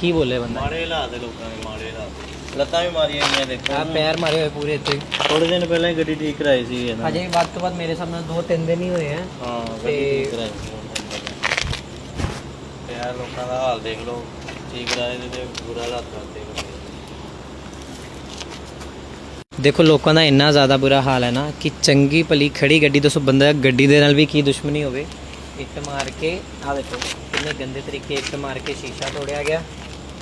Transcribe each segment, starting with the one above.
ਕੀ ਬੋਲੇ ਬੰਦਾ? ਮਾੜੇ ਹਾਲਾਤ ਹੈ ਲੋਕਾਂ ਦੇ ਮਾੜੇ ਹਾਲਾਤ। ਲੱਤਾਂ ਵੀ ਮਾਰੀਆਂ ਗਈਆਂ ਦੇਖੋ। ਆ ਪੈਰ ਮਾਰੇ ਹੋਏ ਪੂਰੇ ਇੱਥੇ। ਥੋੜੇ ਦਿਨ ਪਹਿਲਾਂ ਹੀ ਗੱਡੀ ਠੀਕ ਕਰਾਈ ਸੀ ਇਹਨਾਂ ਨੇ। ਅਜੇ ਵੱਧ ਤੋਂ ਵੱਧ ਮੇਰੇ ਸਾਹਮਣੇ ਦੋ ਤਿੰਨ ਦਿਨ ਹੀ ਹੋਏ ਆ। ਹਾਂ ਗੱਡੀ ਤੇ- ਠੀਕ ਕਰਾਈ ਸੀ ਉਹਨਾਂ ਨੇ। ਤੇ ਯਾਰ ਲੋਕਾਂ ਦਾ ਹਾਲ ਦੇਖ ਲਓ। ਠੀਕ ਕਰਾਏ ਤੇ ਬੁਰਾ ਹਾਲਾਤ ਕਰਦੇ ਦੇ। ਦੇਖੋ ਲੋਕਾਂ ਦਾ ਇੰਨਾ ਜ਼ਿਆਦਾ ਬੁਰਾ ਹਾਲ ਹੈ ਨਾ ਕਿ ਚੰਗੀ ਭਲੀ ਖੜੀ ਗੱਡੀ ਦੱਸੋ ਬੰਦਾ ਗੱਡੀ ਦੇ ਨਾਲ ਵੀ ਕੀ ਦੁਸ਼ਮਣੀ ਹੋਵੇ? ਇੱਟ ਮਾਰ ਕੇ ਆ ਦੇਖੋ ਕਿੰਨੇ ਗੰਦੇ ਤਰੀਕੇ ਇੱਟ ਮਾਰ ਕੇ ਸ਼ੀਸ਼ਾ ਤੋੜਿਆ ਗਿਆ।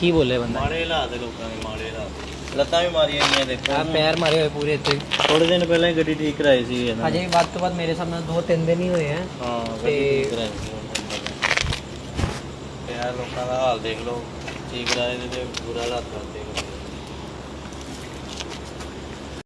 ਕੀ ਬੋਲੇ ਬੰਦਾ ਮਾੜੇ ਹਾਲਾਤ ਹੈ ਲੋਕਾਂ ਦੇ ਮਾੜੇ ਹਾਲਾਤ ਲੱਤਾਂ ਵੀ ਮਾਰੀਆਂ ਗਈਆਂ ਦੇਖੋ ਆ ਪੈਰ ਮਾਰੇ ਹੋਏ ਪੂਰੇ ਇੱਥੇ ਥੋੜੇ ਦਿਨ ਪਹਿਲਾਂ ਹੀ ਗੱਡੀ ਠੀਕ ਕਰਾਈ ਸੀ ਇਹਨਾਂ ਨੇ। ਅਜੇ ਵੱਧ ਤੋਂ ਵੱਧ ਮੇਰੇ ਸਾਹਮਣੇ ਦੋ ਤਿੰਨ ਦਿਨ ਹੀ ਹੋਏ ਆ ਹਾਂ ਗੱਡੀ ਤੇ- ਠੀਕ ਕਰਾਈ ਸੀ ਉਹਨਾਂ ਨੇ। ਤੇ ਯਾਰ ਲੋਕਾਂ ਦਾ ਹਾਲ ਦੇਖ ਲਓ ਠੀਕ ਕਰਾਏ ਤੇ ਬੁਰਾ ਹਾਲਾਤ ਕਰਦੇ ਦੇ।